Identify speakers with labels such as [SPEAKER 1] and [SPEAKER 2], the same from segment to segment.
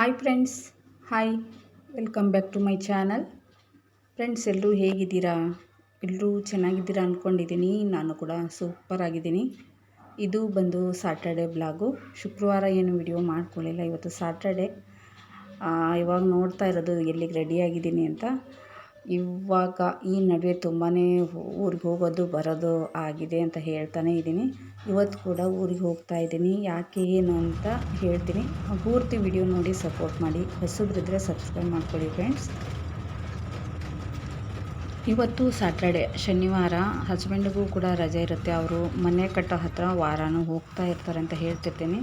[SPEAKER 1] Hi friends hi welcome back to my channel friends ಎಲ್ಲರೂ ಹೇಗಿದ್ದೀರಾ? ಎಲ್ಲರೂ ಚೆನ್ನಾಗಿದ್ದೀರಾ ಅಂದ್ಕೊಂಡಿದ್ದೀನಿ ನಾನು ಕೂಡ ಸೂಪರ್ ಆಗಿದ್ದೀನಿ. ಇದು ಬಂದು ಸಾಟರ್ಡೆ ಬ್ಲಾಗು ಶುಕ್ರವಾರ ಏನು ವಿಡಿಯೋ ಮಾಡ್ಕೊಳ್ಳಿಲ್ಲ ಇವತ್ತು ಸಾಟರ್ಡೆ ಇವಾಗ ನೋಡ್ತಾ ಇರೋದು ಎಲ್ಲಿಗೆ ರೆಡಿಯಾಗಿದ್ದೀನಿ ಅಂತ. ಇವಾಗ ಈ ನಡುವೆ ತುಂಬಾ ಊರಿಗೆ ಹೋಗೋದು, ಬರೋದು ಆಗಿದೆ ಅಂತ ಹೇಳ್ತಾನೆ ಇದ್ದೀನಿ. ಇವತ್ತು ಕೂಡ ಊರಿಗೆ ಹೋಗ್ತಾ ಇದ್ದೀನಿ. ಯಾಕೆ ಏನು ಅಂತ ಹೇಳ್ತೀನಿ. ಪೂರ್ತಿ ವಿಡಿಯೋ ನೋಡಿ, ಸಪೋರ್ಟ್ ಮಾಡಿ. ಹೊಸಬ್ರಿದ್ರೆ ಸಬ್ಸ್ಕ್ರೈಬ್ ಮಾಡ್ಕೊಳ್ಳಿ ಫ್ರೆಂಡ್ಸ್. ಇವತ್ತು ಸ್ಯಾಟರ್ಡೆ, ಶನಿವಾರ. ಹಸ್ಬೆಂಡಿಗೂ ಕೂಡ ರಜೆ ಇರುತ್ತೆ. ಅವರು ಮನೆ ಕಟ್ಟೋ ಹತ್ರ ವಾರನೂ ಹೋಗ್ತಾ ಇರ್ತಾರೆ ಅಂತ ಹೇಳ್ತಿರ್ತೀನಿ.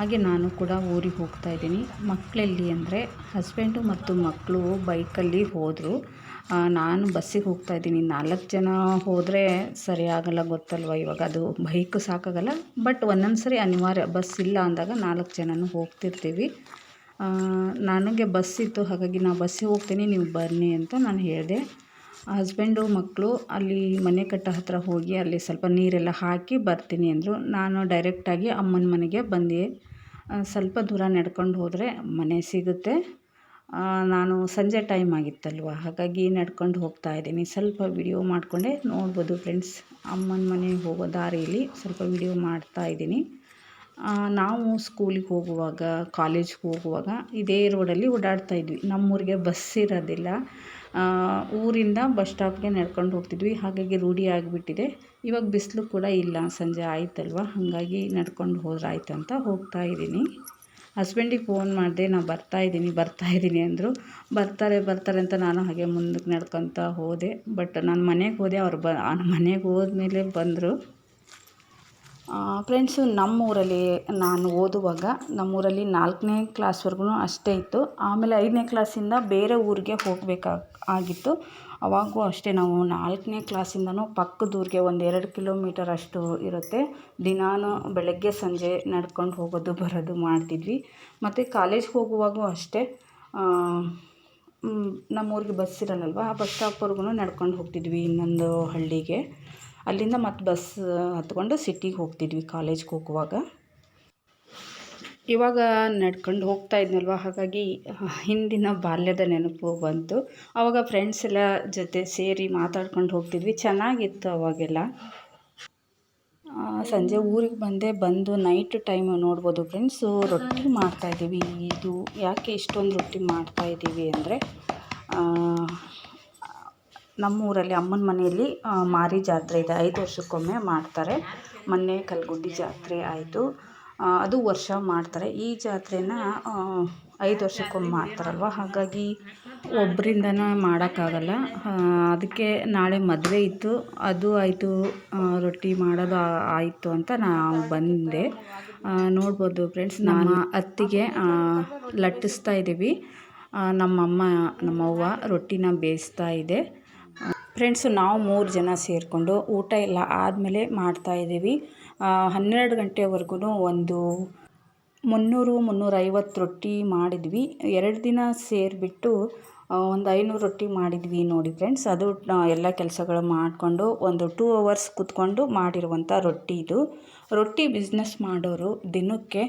[SPEAKER 1] ಹಾಗೆ ನಾನು ಕೂಡ ಊರಿಗೆ ಹೋಗ್ತಾ ಇದ್ದೀನಿ. ಮಕ್ಕಳೆಲ್ಲಿ ಅಂದರೆ ಹಸ್ಬೆಂಡು ಮತ್ತು ಮಕ್ಕಳು ಬೈಕಲ್ಲಿ ಹೋದರು. ನಾನು ಬಸ್ಸಿಗೆ ಹೋಗ್ತಾ ಇದ್ದೀನಿ. ನಾಲ್ಕು ಜನ ಹೋದರೆ ಸರಿ ಆಗಲ್ಲ ಗೊತ್ತಲ್ವ? ಇವಾಗ ಅದು ಬೈಕ್ ಸಾಕಾಗಲ್ಲ. ಬಟ್ ಒಂದೊಂದು ಸರಿ ಅನಿವಾರ್ಯ ಬಸ್ ಇಲ್ಲ ಅಂದಾಗ ನಾಲ್ಕು ಜನನೂ ಹೋಗ್ತಿರ್ತೀವಿ. ನನಗೆ ಬಸ್ ಇತ್ತು. ಹಾಗಾಗಿ ನಾನು ಬಸ್ಸಿಗೆ ಹೋಗ್ತೀನಿ. ನೀವು ಬನ್ನಿ ಅಂತ ನಾನು ಹೇಳಿದೆ. ಹಸ್ಬೆಂಡು ಮಕ್ಕಳು ಅಲ್ಲಿ ಮನೆ ಕಟ್ಟ ಹತ್ತಿರ ಹೋಗಿ ಅಲ್ಲಿ ಸ್ವಲ್ಪ ನೀರೆಲ್ಲ ಹಾಕಿ ಬರ್ತೀನಿ ಅಂದರು. ನಾನು ಡೈರೆಕ್ಟಾಗಿ ಅಮ್ಮನ ಮನೆಗೆ ಬಂದೆ. ಸ್ವಲ್ಪ ದೂರ ನಡ್ಕೊಂಡು ಹೋದರೆ ಮನೆ ಸಿಗುತ್ತೆ. ನಾನು ಸಂಜೆ ಟೈಮ್ ಆಗಿತ್ತಲ್ವ? ಹಾಗಾಗಿ ನಡ್ಕೊಂಡು ಹೋಗ್ತಾ ಇದ್ದೀನಿ. ಸ್ವಲ್ಪ ವಿಡಿಯೋ ಮಾಡಿಕೊಂಡೆ. ನೋಡ್ಬೋದು ಫ್ರೆಂಡ್ಸ್ ಅಮ್ಮನ ಮನೆಗೆ ಹೋಗೋ ದಾರಿಯಲ್ಲಿ ಸ್ವಲ್ಪ ವಿಡಿಯೋ ಮಾಡ್ತಾ ಇದ್ದೀನಿ. ನಾವು ಸ್ಕೂಲಿಗೆ ಹೋಗುವಾಗ ಕಾಲೇಜ್ಗೆ ಹೋಗುವಾಗ ಇದೇ ರೋಡಲ್ಲಿ ಓಡಾಡ್ತಾ ಇದ್ವಿ. ನಮ್ಮೂರಿಗೆ ಬಸ್ ಇರೋದಿಲ್ಲ. ಊರಿಂದ ಬಸ್ ಸ್ಟಾಪ್ಗೆ ನಡ್ಕೊಂಡು ಹೋಗ್ತಿದ್ವಿ. ಹಾಗಾಗಿ ರೂಢಿ ಆಗಿಬಿಟ್ಟಿದೆ. ಇವಾಗ ಬಿಸಿಲು ಕೂಡ ಇಲ್ಲ. ಸಂಜೆ ಆಯ್ತಲ್ವ? ಹಾಗಾಗಿ ನಡ್ಕೊಂಡು ಹೋದ್ರೆ ಅಂತ ಹೋಗ್ತಾ ಇದ್ದೀನಿ. ಹಸ್ಬೆಂಡಿಗೆ ಫೋನ್ ಮಾಡಿದೆ ನಾನು ಬರ್ತಾ ಇದ್ದೀನಿ ಅಂದರು. ಬರ್ತಾರೆ ಬರ್ತಾರೆ ಅಂತ ನಾನು ಹಾಗೆ ಮುಂದಕ್ಕೆ ನಡ್ಕೊತ ಹೋದೆ. ಬಟ್ ನಾನು ಮನೆಗೆ ಹೋದೆ, ಅವ್ರು ಬ ಮನೆಗೆ ಹೋದ್ಮೇಲೆ ಬಂದರು. ಫ್ರೆಂಡ್ಸು ನಮ್ಮೂರಲ್ಲಿ ನಾನು ಓದುವಾಗ ನಮ್ಮೂರಲ್ಲಿ ನಾಲ್ಕನೇ ಕ್ಲಾಸ್ವರೆಗೂ ಅಷ್ಟೇ ಇತ್ತು. ಆಮೇಲೆ ಐದನೇ ಕ್ಲಾಸಿಂದ ಬೇರೆ ಊರಿಗೆ ಹೋಗಬೇಕಾಗಿ, ಆಗಿತ್ತು. ಅವಾಗೂ ಅಷ್ಟೇ ನಾವು ನಾಲ್ಕನೇ ಕ್ಲಾಸಿಂದನೂ ಪಕ್ಕದ ಊರಿಗೆ ಒಂದು ಎರಡು ಕಿಲೋಮೀಟರ್ ಅಷ್ಟು ಇರುತ್ತೆ. ದಿನಾನು ಬೆಳಗ್ಗೆ ಸಂಜೆ ನಡ್ಕೊಂಡು ಹೋಗೋದು, ಬರೋದು ಮಾಡ್ತಿದ್ವಿ. ಮತ್ತು ಕಾಲೇಜ್ಗೆ ಹೋಗುವಾಗೂ ಅಷ್ಟೇ ನಮ್ಮೂರಿಗೆ ಬಸ್ ಇರಲ್ಲಲ್ವ, ಆ ಬಸ್ ಸ್ಟಾಪ್ವರೆಗೂ ನಡ್ಕೊಂಡು ಹೋಗ್ತಿದ್ವಿ ಇನ್ನೊಂದು ಹಳ್ಳಿಗೆ. ಅಲ್ಲಿಂದ ಮತ್ತೆ ಬಸ್ ಹತ್ಕೊಂಡು ಸಿಟಿಗೆ ಹೋಗ್ತಿದ್ವಿ ಕಾಲೇಜ್ಗೆ ಹೋಗುವಾಗ. ಇವಾಗ ನಡ್ಕೊಂಡು ಹೋಗ್ತಾ ಇದ್ನಲ್ವ? ಹಾಗಾಗಿ ಹಿಂದಿನ ಬಾಲ್ಯದ ನೆನಪು ಬಂತು. ಆವಾಗ ಫ್ರೆಂಡ್ಸ್ ಎಲ್ಲ ಜೊತೆ ಸೇರಿ ಮಾತಾಡ್ಕೊಂಡು ಹೋಗ್ತಿದ್ವಿ. ಚೆನ್ನಾಗಿತ್ತು ಅವಾಗೆಲ್ಲ. ಸಂಜೆ ಊರಿಗೆ ಬಂದೆ ಬಂದು ನೈಟ್ ಟೈಮ್ ನೋಡ್ಬೋದು ಫ್ರೆಂಡ್ಸು ರೊಟ್ಟಿ ಮಾಡ್ತಾಯಿದ್ದೀವಿ ಇದು ಯಾಕೆ ಇಷ್ಟೊಂದು ರೊಟ್ಟಿ ಮಾಡ್ತಾಯಿದ್ದೀವಿ ಅಂದರೆ ನಮ್ಮೂರಲ್ಲಿ ಅಮ್ಮನ ಮನೆಯಲ್ಲಿ ಮಾರಿ ಜಾತ್ರೆ ಇದೆ. ಐದು ವರ್ಷಕ್ಕೊಮ್ಮೆ ಮಾಡ್ತಾರೆ. ಮೊನ್ನೆ ಕಲ್ಗುಡ್ಡಿ ಜಾತ್ರೆ ಆಯಿತು. ಅದು ವರ್ಷ ಮಾಡ್ತಾರೆ. ಈ ಜಾತ್ರೆನ ಐದು ವರ್ಷಕ್ಕೊಮ್ಮೆ ಮಾಡ್ತಾರಲ್ವ? ಹಾಗಾಗಿ ಒಬ್ಬರಿಂದನೇ ಮಾಡೋಕ್ಕಾಗಲ್ಲ. ಅದಕ್ಕೆ ನಾಳೆ ಮದುವೆ ಇತ್ತು. ಅದು ಆಯಿತು ರೊಟ್ಟಿ ಮಾಡೋದು ಆಯಿತು ಅಂತ ನಾವು ಬಂದೆ. ನೋಡ್ಬೋದು ಫ್ರೆಂಡ್ಸ್ ನಮ್ಮ ಅತ್ತಿಗೆ ಲಟ್ಟಿಸ್ತಾ ಇದ್ದೀವಿ ನಮ್ಮಮ್ಮ, ನಮ್ಮವ್ವ ರೊಟ್ಟಿನ ಬೇಯಿಸ್ತಾ ಇದೆ. ಫ್ರೆಂಡ್ಸು ನಾವು ಮೂರು ಜನ ಸೇರಿಕೊಂಡು ಊಟ ಎಲ್ಲ ಆದಮೇಲೆ ಮಾಡ್ತಾಯಿದ್ದೀವಿ ಹನ್ನೆರಡು ಗಂಟೆವರೆಗೂ ಒಂದು ಮುನ್ನೂರು, ಮುನ್ನೂರೈವತ್ತು ರೊಟ್ಟಿ ಮಾಡಿದ್ವಿ. ಎರಡು ದಿನ ಸೇರಿಬಿಟ್ಟು ಒಂದು ಐನೂರು ರೊಟ್ಟಿ ಮಾಡಿದ್ವಿ ನೋಡಿ ಫ್ರೆಂಡ್ಸ್ ಅದು ಎಲ್ಲ ಕೆಲಸಗಳು ಮಾಡಿಕೊಂಡು ಒಂದು ಟೂ ಅವರ್ಸ್ ಕೂತ್ಕೊಂಡು ಮಾಡಿರುವಂಥ ರೊಟ್ಟಿ ಇದು. ರೊಟ್ಟಿ ಬಿಸ್ನೆಸ್ ಮಾಡೋರು ದಿನಕ್ಕೆ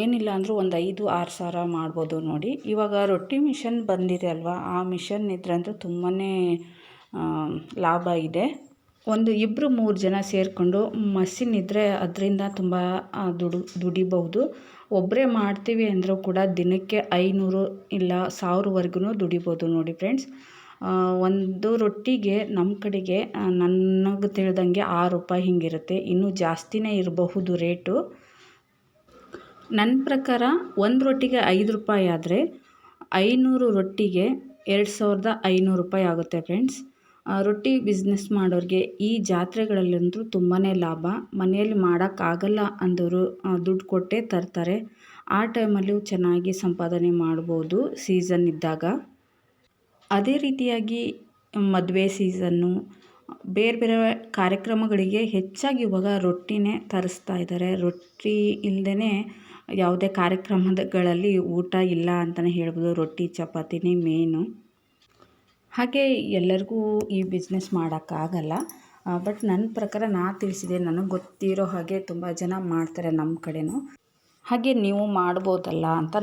[SPEAKER 1] ಏನಿಲ್ಲ ಅಂದರೂ ಒಂದು ಐದು, ಆರು ಸಾವಿರ ಮಾಡ್ಬೋದು ನೋಡಿ. ಇವಾಗ ರೊಟ್ಟಿ ಮಿಷನ್ ಬಂದಿದೆ ಅಲ್ವಾ? ಆ ಮಿಷನ್ ಇದ್ರಂತೂ ತುಂಬಾ ಲಾಭ ಇದೆ. ಒಂದು ಇಬ್ಬರು ಮೂರು ಜನ ಸೇರಿಕೊಂಡು ಮಷಿನ್ ಇದ್ದರೆ ಅದರಿಂದ ತುಂಬ ದುಡು, ದುಡಿಬಹುದು. ಒಬ್ಬರೇ ಮಾಡ್ತೀವಿ ಅಂದರೂ ಕೂಡ ದಿನಕ್ಕೆ ಐನೂರು ಇಲ್ಲ ಸಾವಿರವರೆಗೂ ದುಡಿಬೋದು ನೋಡಿ ಫ್ರೆಂಡ್ಸ್. ಒಂದು ರೊಟ್ಟಿಗೆ ನಮ್ಮ ಕಡೆಗೆ ನನಗೆ ತಿಳಿದಂಗೆ ಆರು ರೂಪಾಯಿ ಹಿಂಗಿರುತ್ತೆ. ಇನ್ನೂ ಜಾಸ್ತಿನೇ ಇರಬಹುದು ರೇಟು. ನನ್ನ ಪ್ರಕಾರ ಒಂದು ರೊಟ್ಟಿಗೆ ಐದು ರೂಪಾಯಿ ಆದರೆ ಐನೂರು ರೊಟ್ಟಿಗೆ ಎರಡು ಸಾವಿರದ ಐನೂರು ರೂಪಾಯಿ ಆಗುತ್ತೆ ಫ್ರೆಂಡ್ಸ್. ರೊಟ್ಟಿ ಬಿಸ್ನೆಸ್ ಮಾಡೋರಿಗೆ ಈ ಜಾತ್ರೆಗಳಲ್ಲಂತೂ ತುಂಬಾ ಲಾಭ. ಮನೆಯಲ್ಲಿ ಮಾಡೋಕ್ಕಾಗಲ್ಲ ಅಂದವರು ದುಡ್ಡು ಕೊಟ್ಟೇ ತರ್ತಾರೆ. ಆ ಟೈಮಲ್ಲೂ ಚೆನ್ನಾಗಿ ಸಂಪಾದನೆ ಮಾಡ್ಬೋದು ಸೀಸನ್ ಇದ್ದಾಗ. ಅದೇ ರೀತಿಯಾಗಿ ಮದುವೆ ಸೀಸನ್ನು ಬೇರೆ ಬೇರೆ ಕಾರ್ಯಕ್ರಮಗಳಿಗೆ ಹೆಚ್ಚಾಗಿ ಇವಾಗ ರೊಟ್ಟಿನೇ ತರಿಸ್ತಾ ಇದ್ದಾರೆ. ರೊಟ್ಟಿ ಇಲ್ಲದೇ ಯಾವುದೇ ಕಾರ್ಯಕ್ರಮಗಳಲ್ಲಿ ಊಟ ಇಲ್ಲ ಅಂತಲೇ ಹೇಳ್ಬೋದು. ರೊಟ್ಟಿ, ಚಪಾತಿನೇ ಮೇನು ಹಾಗೆ ಎಲ್ಲರಿಗೂ ಈ ಬಿಸ್ನೆಸ್ ಮಾಡೋಕ್ಕಾಗಲ್ಲ. ಬಟ್ ನನ್ನ ಪ್ರಕಾರ ನಾ ತಿಳಿಸಿದೆ, ನನಗೆ ಗೊತ್ತಿರೋ ಹಾಗೆ ತುಂಬ ಜನ ಮಾಡ್ತಾರೆ ನಮ್ಮ ಕಡೆಯೂ ಹಾಗೆ ನೀವು ಮಾಡ್ಬೋದಲ್ಲ ಅಂತ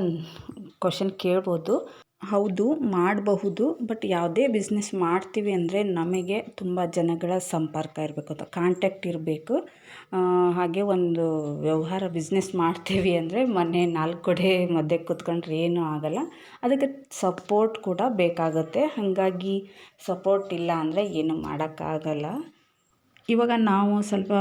[SPEAKER 1] ಕ್ವಶನ್ ಕೇಳ್ಬೋದು. ಹೌದು, ಮಾಡಬಹುದು ಬಟ್ ಯಾವುದೇ ಬಿಸ್ನೆಸ್ ಮಾಡ್ತೀವಿ ಅಂದರೆ ನಮಗೆ ತುಂಬ ಜನಗಳ ಸಂಪರ್ಕ ಇರಬೇಕು ಅಥವಾ ಕಾಂಟ್ಯಾಕ್ಟ್ ಇರಬೇಕು. ಹಾಗೆ ಒಂದು ವ್ಯವಹಾರ ಬಿಸ್ನೆಸ್ ಮಾಡ್ತೀವಿ ಅಂದರೆ ಮನೆ ನಾಲ್ಕು ಗೋಡೆ ಮಧ್ಯೆ ಕೂತ್ಕೊಂಡ್ರೆ ಏನೂ ಆಗಲ್ಲ. ಅದಕ್ಕೆ ಸಪೋರ್ಟ್ ಕೂಡ ಬೇಕಾಗುತ್ತೆ. ಹಾಗಾಗಿ ಸಪೋರ್ಟ್ ಇಲ್ಲ ಅಂದರೆ ಏನೂ ಮಾಡೋಕ್ಕಾಗಲ್ಲ. ಇವಾಗ ನಾವು ಸ್ವಲ್ಪ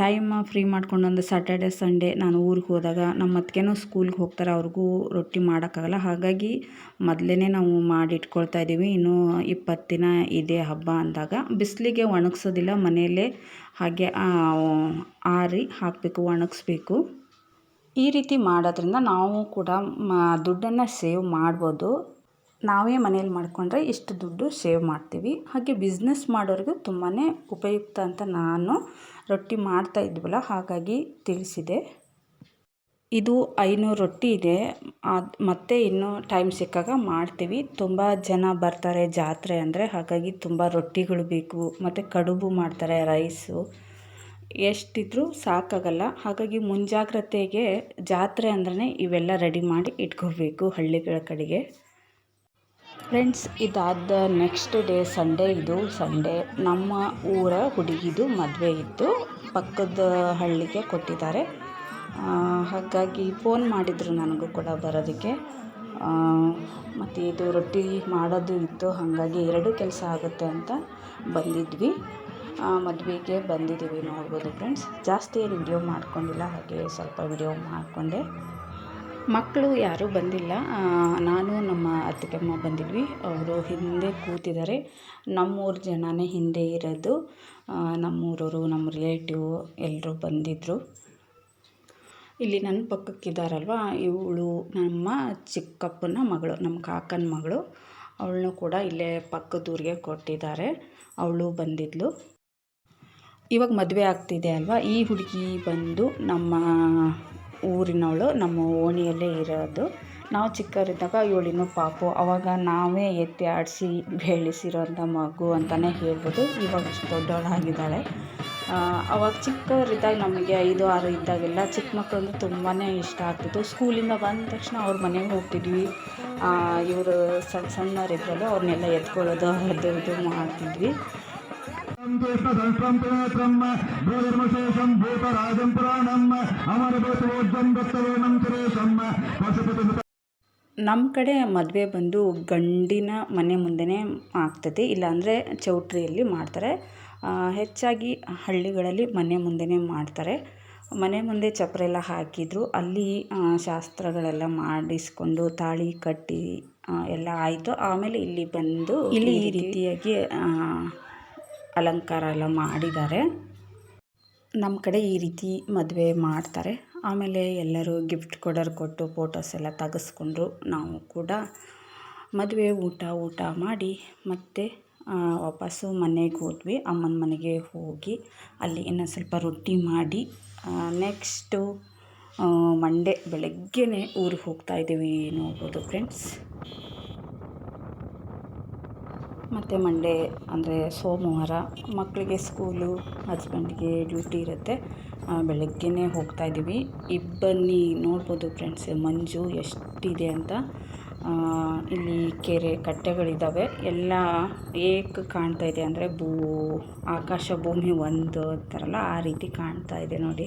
[SPEAKER 1] ಟೈಮ್ ಫ್ರೀ ಮಾಡ್ಕೊಂಡು ಒಂದು ಸ್ಯಾಟರ್ಡೆ ಸಂಡೇ ನಾನು ಊರಿಗೆ ಹೋದಾಗ ನಮ್ಮ ಅತ್ತಿಗೆನೂ ಸ್ಕೂಲ್ಗೆ ಹೋಗ್ತಾರೆ, ಅವ್ರಿಗೂ ರೊಟ್ಟಿ ಮಾಡೋಕ್ಕಾಗಲ್ಲ. ಹಾಗಾಗಿ ಮೊದಲೇ ನಾವು ಮಾಡಿಟ್ಕೊಳ್ತಾ ಇದ್ದೀವಿ. ಇನ್ನೂ ಇಪ್ಪತ್ತು ದಿನ ಇದೆ ಹಬ್ಬ ಅಂದಾಗ. ಬಿಸಿಲಿಗೆ ಒಣಗಿಸೋದಿಲ್ಲ, ಮನೆಯಲ್ಲೇ ಹಾಗೆ ಆರಿ ಹಾಕಬೇಕು, ಒಣಗಿಸ್ಬೇಕು. ಈ ರೀತಿ ಮಾಡೋದ್ರಿಂದ ನಾವು ಕೂಡ ಮ, ದುಡ್ಡನ್ನು ಸೇವ್ ಮಾಡ್ಬೋದು. ನಾವೇ ಮನೇಲಿ ಮಾಡಿಕೊಂಡ್ರೆ ಇಷ್ಟು ದುಡ್ಡು ಸೇವ್ ಮಾಡ್ತೀವಿ. ಹಾಗೆ ಬಿಸ್ನೆಸ್ ಮಾಡೋರಿಗೂ ತುಂಬಾ ಉಪಯುಕ್ತ ಅಂತ ನಾನು ರೊಟ್ಟಿ ಮಾಡ್ತಾ ಇದ್ವಲ್ಲ, ಹಾಗಾಗಿ ತಿಳಿಸಿದೆ. ಇದು ಐನೂರು ರೊಟ್ಟಿ ಇದೆ. ಅದು ಮತ್ತೆ ಇನ್ನೂ ಟೈಮ್ ಸಿಕ್ಕಾಗ ಮಾಡ್ತೀವಿ. ತುಂಬ ಜನ ಬರ್ತಾರೆ ಜಾತ್ರೆ ಅಂದರೆ, ಹಾಗಾಗಿ ತುಂಬ ರೊಟ್ಟಿಗಳು ಬೇಕು, ಮತ್ತು ಕಡುಬು ಮಾಡ್ತಾರೆ ರೈಸು ಎಷ್ಟಿದ್ರೂ ಸಾಕಾಗಲ್ಲ. ಹಾಗಾಗಿ ಮುಂಜಾಗ್ರತೆಗೆ ಜಾತ್ರೆ ಅಂದ್ರೆ ಇವೆಲ್ಲ ರೆಡಿ ಮಾಡಿ ಇಟ್ಕೋಬೇಕು ಹಳ್ಳಿಗಳ ಕಡೆಗೆ. ಫ್ರೆಂಡ್ಸ್, ಇದಾದ ನೆಕ್ಸ್ಟ್ ಡೇ ಸಂಡೇ ಇದು. ಸಂಡೇ ನಮ್ಮ ಊರ ಹುಡುಗಿದು ಮದುವೆ ಇತ್ತು. ಪಕ್ಕದ ಹಳ್ಳಿಗೆ ಕೊಟ್ಟಿದ್ದಾರೆ. ಹಾಗಾಗಿ ಫೋನ್ ಮಾಡಿದರು ನನಗೂ ಕೂಡ ಬರೋದಕ್ಕೆ. ಮತ್ತು ಇದು ರೊಟ್ಟಿ ಮಾಡೋದು ಇತ್ತು. ಹಾಗಾಗಿ ಎರಡು ಕೆಲಸ ಆಗುತ್ತೆ ಅಂತ ಬಂದಿದ್ವಿ. ಮದುವೆಗೆ ಬಂದಿದ್ದೀವಿ ನೋಡ್ಬೋದು ಫ್ರೆಂಡ್ಸ್. ಜಾಸ್ತಿ ಏನು ವಿಡಿಯೋ ಮಾಡ್ಕೊಂಡಿಲ್ಲ. ಹಾಗೆ ಸ್ವಲ್ಪ ವಿಡಿಯೋ ಮಾಡಿಕೊಂಡೆ. ಮಕ್ಕಳು ಯಾರೂ ಬಂದಿಲ್ಲ. ನಾನು, ನಮ್ಮ ಅತ್ತಿಗೆಮ್ಮ ಬಂದಿದ್ವಿ. ಅವರು ಹಿಂದೆ ಕೂತಿದ್ದಾರೆ. ನಮ್ಮೂರು ಜನನೇ ಹಿಂದೆ ಇರೋದು. ನಮ್ಮೂರವರು, ನಮ್ಮ ರಿಲೇಟಿವ್ ಎಲ್ಲರೂ ಬಂದಿದ್ದರು ಇಲ್ಲಿ ನನ್ನ ಪಕ್ಕಕ್ಕಿದ್ದಾರಲ್ವ? ಇವಳು ನಮ್ಮ ಚಿಕ್ಕಪ್ಪನ ಮಗಳು, ನಮ್ಮ ಕಾಕನ ಮಗಳು. ಅವಳನ್ನು ಕೂಡ ಇಲ್ಲೇ ಪಕ್ಕದೂರಿಗೆ ಕೊಟ್ಟಿದ್ದಾರೆ. ಅವಳು ಬಂದಿದ್ಲು. ಇವಾಗ ಮದುವೆ ಆಗ್ತಿದೆ ಅಲ್ವಾ? ಈ ಹುಡುಗಿ ಬಂದು ನಮ್ಮ ಊರಿನವಳು, ನಮ್ಮ ಓಣಿಯಲ್ಲೇ ಇರೋದು. ನಾವು ಚಿಕ್ಕವರಿದ್ದಾಗ ಇವಳಿನ್ನೂ ಪಾಪು. ಅವಾಗ ನಾವೇ ಎತ್ತಿ ಆಡಿಸಿ ಬೆಳೆಸಿರೋಂಥ ಮಗು ಅಂತಲೇ ಹೇಳ್ಬೋದು. ಇವಾಗ ದೊಡ್ಡವಳಾಗಿದ್ದಾಳೆ. ಅವಾಗ ಚಿಕ್ಕವರಿದ್ದಾಗ ನಮಗೆ ಐದು, ಆರು ಇದ್ದಾಗೆಲ್ಲ ಚಿಕ್ಕ ಮಕ್ಕಳು ಅಂದರೆ ತುಂಬಾ ಇಷ್ಟ ಆಗ್ತಿತ್ತು. ಸ್ಕೂಲಿಂದ ಬಂದ ತಕ್ಷಣ ಅವ್ರ ಮನೆಗೆ ಹೋಗ್ತಿದ್ವಿ. ಇವರು ಸಣ್ಣ ಸಣ್ಣವರಿದ್ರಲ್ಲ, ಅವ್ರನ್ನೆಲ್ಲ ಎತ್ಕೊಳ್ಳೋದು, ಅದು, ಇದು ಮಾಡ್ತಿದ್ವಿ. ನಮ್ಮ ಕಡೆ ಮದುವೆ ಬಂದು ಗಂಡಿನ ಮನೆ ಮುಂದೆನೇ ಆಗ್ತದೆ. ಇಲ್ಲಾಂದರೆ ಚೌಟ್ರಿಯಲ್ಲಿ ಮಾಡ್ತಾರೆ. ಹೆಚ್ಚಾಗಿ ಹಳ್ಳಿಗಳಲ್ಲಿ ಮನೆ ಮುಂದೆನೇ ಮಾಡ್ತಾರೆ. ಮನೆ ಮುಂದೆ ಚಪ್ಪರ ಎಲ್ಲ ಹಾಕಿದ್ರು. ಅಲ್ಲಿ ಶಾಸ್ತ್ರಗಳೆಲ್ಲ ಮಾಡಿಸ್ಕೊಂಡು ತಾಳಿ ಕಟ್ಟಿ ಎಲ್ಲ ಆಯಿತು. ಆಮೇಲೆ ಇಲ್ಲಿ ಬಂದು ಇಲ್ಲಿ ಈ ರೀತಿಯಾಗಿ ಅಲಂಕಾರ ಎಲ್ಲ ಮಾಡಿದ್ದಾರೆ. ನಮ್ಮ ಕಡೆ ಈ ರೀತಿ ಮದುವೆ ಮಾಡ್ತಾರೆ. ಆಮೇಲೆ ಎಲ್ಲರೂ ಗಿಫ್ಟ್ ಕೊಡೋರು ಕೊಟ್ಟು ಫೋಟೋಸ್ ಎಲ್ಲ ತೆಗೆಸ್ಕೊಂಡ್ರು ನಾವು ಕೂಡ ಮದುವೆ ಊಟ ಊಟ ಮಾಡಿ ಮತ್ತೆ ವಾಪಸ್ಸು ಮನೆಗೆ ಹೋದ್ವಿ. ಅಮ್ಮನ ಮನೆಗೆ ಹೋಗಿ ಅಲ್ಲಿ ಇನ್ನೂ ಸ್ವಲ್ಪ ರೊಟ್ಟಿ ಮಾಡಿ ನೆಕ್ಸ್ಟು ಮಂಡೇ ಬೆಳಗ್ಗೆನೇ ಊರಿಗೆ ಹೋಗ್ತಾ ಇದ್ದೀವಿ ನೋಡ್ಬೋದು ಫ್ರೆಂಡ್ಸ್ ಮತ್ತು ಮಂಡೇ ಅಂದರೆ ಸೋಮವಾರ ಮಕ್ಕಳಿಗೆ ಸ್ಕೂಲು ಹಸ್ಬೆಂಡ್ಗೆ ಡ್ಯೂಟಿ ಇರುತ್ತೆ. ಬೆಳಗ್ಗೆಯೇ ಹೋಗ್ತಾ ಇದ್ದೀವಿ. ಇಬ್ಬನಿ ನೋಡ್ಬೋದು ಫ್ರೆಂಡ್ಸ್ ಮಂಜು ಎಷ್ಟಿದೆ ಅಂತ. ಇಲ್ಲಿ ಕೆರೆ ಕಟ್ಟೆಗಳಿದ್ದಾವೆ ಎಲ್ಲ ಏಕ್ ಕಾಣ್ತಾ ಇದೆ ಅಂದರೆ ಭೂ, ಆಕಾಶ ಭೂಮಿ ಒಂದು ಅಂತಾರಲ್ಲ, ಆ ರೀತಿ ಕಾಣ್ತಾ ಇದೆ ನೋಡಿ.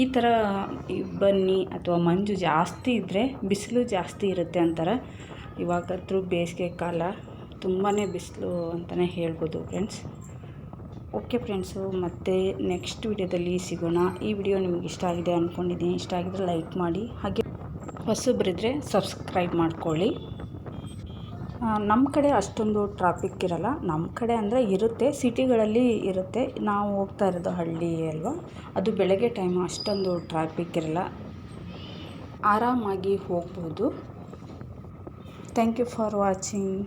[SPEAKER 1] ಈ ಥರ ಇಬ್ಬನಿ ಅಥವಾ ಮಂಜು ಜಾಸ್ತಿ ಇದ್ದರೆ ಬಿಸಿಲು ಜಾಸ್ತಿ ಇರುತ್ತೆ ಅಂತಾರೆ. ಇವಾಗಂತೂ ಬೇಸಿಗೆ ಕಾಲ ತುಂಬಾ ಬಿಸಿಲು ಅಂತಲೇ ಹೇಳ್ಬೋದು ಫ್ರೆಂಡ್ಸ್ ಓಕೆ ಫ್ರೆಂಡ್ಸು ಮತ್ತು ನೆಕ್ಸ್ಟ್ ವಿಡಿಯೋದಲ್ಲಿ ಸಿಗೋಣ. ಈ ವಿಡಿಯೋ ನಿಮ್ಗೆ ಇಷ್ಟ ಆಗಿದೆ ಅಂದ್ಕೊಂಡಿದ್ದೀನಿ ಇಷ್ಟ ಆಗಿದ್ರೆ ಲೈಕ್ ಮಾಡಿ. ಹಾಗೆ ಹೊಸಬ್ರಿದ್ರೆ ಸಬ್ಸ್ಕ್ರೈಬ್ ಮಾಡ್ಕೊಳ್ಳಿ. ನಮ್ಮ ಕಡೆ ಅಷ್ಟೊಂದು ಟ್ರಾಫಿಕ್ ಇರಲ್ಲ. ನಮ್ಮ ಕಡೆ ಅಂದರೆ ಇರುತ್ತೆ. ಸಿಟಿಗಳಲ್ಲಿ ಇರುತ್ತೆ. ನಾವು ಹೋಗ್ತಾ ಇರೋದು ಹಳ್ಳಿ ಅಲ್ವಾ? ಅದು ಬೆಳಗ್ಗೆ ಟೈಮ್ ಅಷ್ಟೊಂದು ಟ್ರಾಫಿಕ್ ಇರಲ್ಲ. ಆರಾಮಾಗಿ ಹೋಗ್ಬೋದು. Thank you for watching